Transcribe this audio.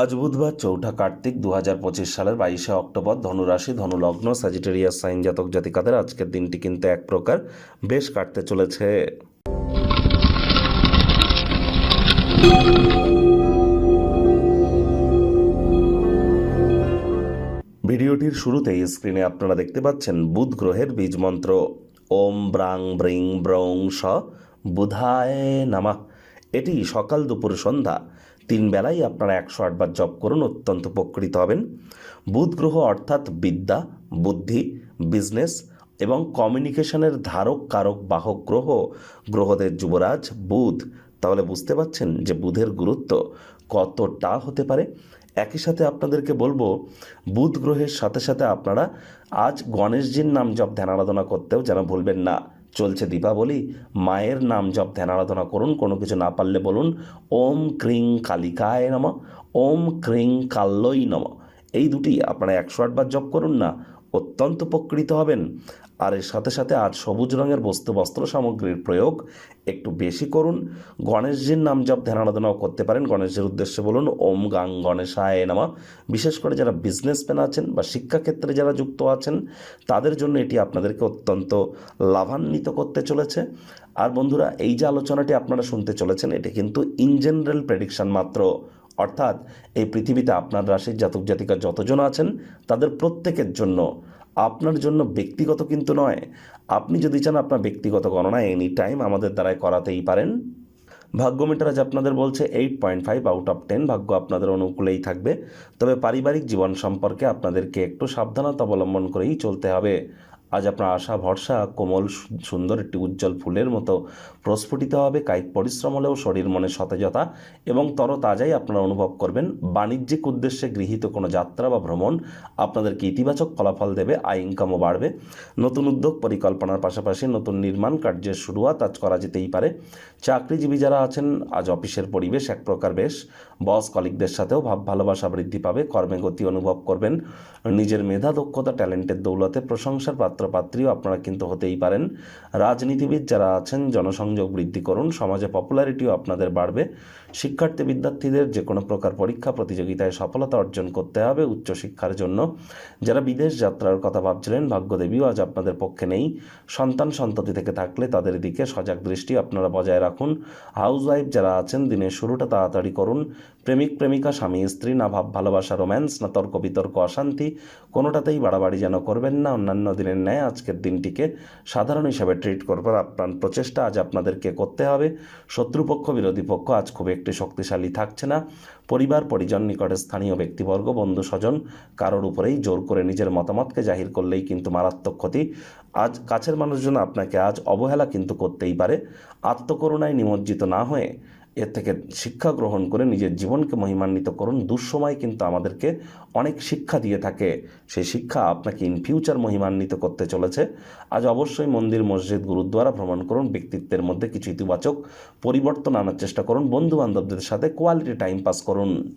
আজ বুধবার চৌঠা কার্তিক দু হাজার পঁচিশ সালের বাইশে অক্টোবর ধনুরাশি, ধনুলগ্ন সাজিটেরিয়াস সাইন জাতক জাতিকাদের আজকের দিনটি কিন্তু এক প্রকার বেশ কাটতে চলেছে। ভিডিওটির শুরুতেই স্ক্রিনে আপনারা দেখতে পাচ্ছেন বুধ গ্রহের বীজ মন্ত্র। ওম ব্রাং ব্রিং ব্রং স বুধায় নামা। এটি সকাল দুপুর সন্ধ্যা তিন বেলায় আপনারা একশো আটবার জপ করুন, অত্যন্ত উপকৃত হবেন। বুধ গ্রহ অর্থাৎ বিদ্যা, বুদ্ধি, বিজনেস এবং কমিউনিকেশনের ধারক, কারক, বাহক গ্রহ, গ্রহদের যুবরাজ, বুধ। তাহলে বুঝতে পাচ্ছেন যে বুধের গুরুত্ব কতটা হতে পারে। একই সাথে আপনাদেরকে বলব, বুধ গ্রহের সাথে সাথে আপনারা আজ গণেশজির নাম জপ ধ্যান আরাধনা করতেও যেন ভুলবেন না। চলছে দীপাবলি। মায়ের নাম জপ ধ্যান আরাধনা করুন, কোনো কিছু না পারলে বলুন, ওম ক্রিং কালিকায় নম, ওম ক্রিং কাল্লই নম। এই দুটি আপনারা একশো আটবার জপ করুন না অত্যন্ত উপকৃত হবেন। আর এর সাথে সাথে আজ সবুজ রঙের বস্তু বস্ত্র সামগ্রীর প্রয়োগ একটু বেশি করুন। গণেশজির নাম জপ ধ্যান আরাধনাও করতে পারেন। গণেশজির উদ্দেশ্যে বলুন, ওম গাং গণেশায় নামা। বিশেষ করে যারা বিজনেসম্যান আছেন বা শিক্ষাক্ষেত্রে যারা যুক্ত আছেন, তাদের জন্য এটি আপনাদেরকে অত্যন্ত লাভান্বিত করতে চলেছে। আর বন্ধুরা, এই যে আলোচনাটি আপনারা শুনতে চলেছেন, এটি কিন্তু ইন জেনারেল প্রেডিকশন মাত্র। অর্থাৎ এই পৃথিবীতে আপনার রাশির জাতক জাতিকা যতজন আছেন, তাদের প্রত্যেকের জন্য আপনার জন্য ব্যক্তিগত কিন্তু নয়। আপনি যদি চান আপনার ব্যক্তিগত গণনা এনি টাইম আমাদের দ্বারাই করাতেই পারেন। ভাগ্য মিটার আজ আপনাদের বলছে eight point five out of ten ভাগ্য আপনাদের অনুকূলেই থাকবে। তবে পারিবারিক জীবন সম্পর্কে আপনাদেরকে একটু সাবধানতা অবলম্বন করেই চলতে হবে। আজ আপনার আশা, ভরসা, কোমল সুন্দর একটি উজ্জ্বল ফুলের মতো প্রস্ফুটিত হবে। কায়িক পরিশ্রম হলেও শরীর মনে সতেজতা এবং তরতাজাই আপনারা অনুভব করবেন। বাণিজ্যিক উদ্দেশ্যে গৃহীত কোনো যাত্রা বা ভ্রমণ আপনাদেরকে ইতিবাচক ফলাফল দেবে, আয় ইনকামও বাড়বে। নতুন উদ্যোগ পরিকল্পনার পাশাপাশি নতুন নির্মাণ কার্যের শুরুয়াত আজ করা যেতেই পারে। চাকরিজীবী যারা আছেন, আজ অফিসের পরিবেশ এক প্রকার বেশ। বস কলিগদের সাথেও ভাব, ভালোবাসা বৃদ্ধি পাবে। কর্মে গতি অনুভব করবেন। নিজের মেধা, দক্ষতা, ট্যালেন্টের দৌলতে প্রশংসার পাত্রপাত্রীও আপনারা কিন্তু হতেই পারেন। রাজনীতিবিদ যারা আছেন, জনসংযোগ বৃদ্ধি করুন, সমাজে পপুলারিটিও আপনাদের বাড়বে। শিক্ষার্থী বিদ্যার্থীদের যে কোনো প্রকার পরীক্ষা প্রতিযোগিতায় সফলতা অর্জন করতে হবে উচ্চশিক্ষার জন্য। যারা বিদেশ যাত্রার কথা ভাবছিলেন, ভাগ্যদেবীও আজ আপনাদের পক্ষে নেই। সন্তান সন্ততি থেকে থাকলে তাদের দিকে সজাগ দৃষ্টি আপনারা বজায় রাখুন। হাউস ওয়াইফ যারা আছেন, দিনের শুরুটা তাড়াতাড়ি করুন। প্রেমিক, প্রেমিকা, স্বামী, স্ত্রী, না ভাব ভালোবাসা রোম্যান্স না তর্ক বিতর্ক অশান্তি, কোনোটাতেই বাড়াবাড়ি যেন করবেন না। অন্যান্য দিনের ন্যায় আজকের দিনটিকে সাধারণ হিসাবে ট্রিট করবার আপ্রাণ প্রচেষ্টা আজ আপনাদেরকে করতে হবে। শত্রুপক্ষ, বিরোধী পক্ষ আজ খুব একটি শক্তিশালী থাকছে না। পরিবার, পরিজন নিকটে স্থানীয় ব্যক্তিবর্গ, বন্ধু, স্বজন কারোর উপরেই জোর করে নিজের মতামতকে জাহির করলেই কিন্তু মারাত্মক ক্ষতি। আজ কাছের মানুষজন আপনাকে আজ অবহেলা কিন্তু করতেই পারে। আত্মকরুণায় নিমজ্জিত না হয়ে এর থেকে শিক্ষা গ্রহণ করে নিজের জীবনকে মহিমান্বিত করুন। দুঃসময় কিন্তু আমাদেরকে অনেক শিক্ষা দিয়ে থাকে। সেই শিক্ষা আপনাকে ইন ফিউচার মহিমান্বিত করতে চলেছে। আজ অবশ্যই মন্দির, মসজিদ, গুরুদ্বারা ভ্রমণ করুন। ব্যক্তিত্বের মধ্যে কিছু ইতিবাচক পরিবর্তন আনার চেষ্টা করুন। বন্ধু বান্ধবদের সাথে কোয়ালিটি টাইম পাস করুন।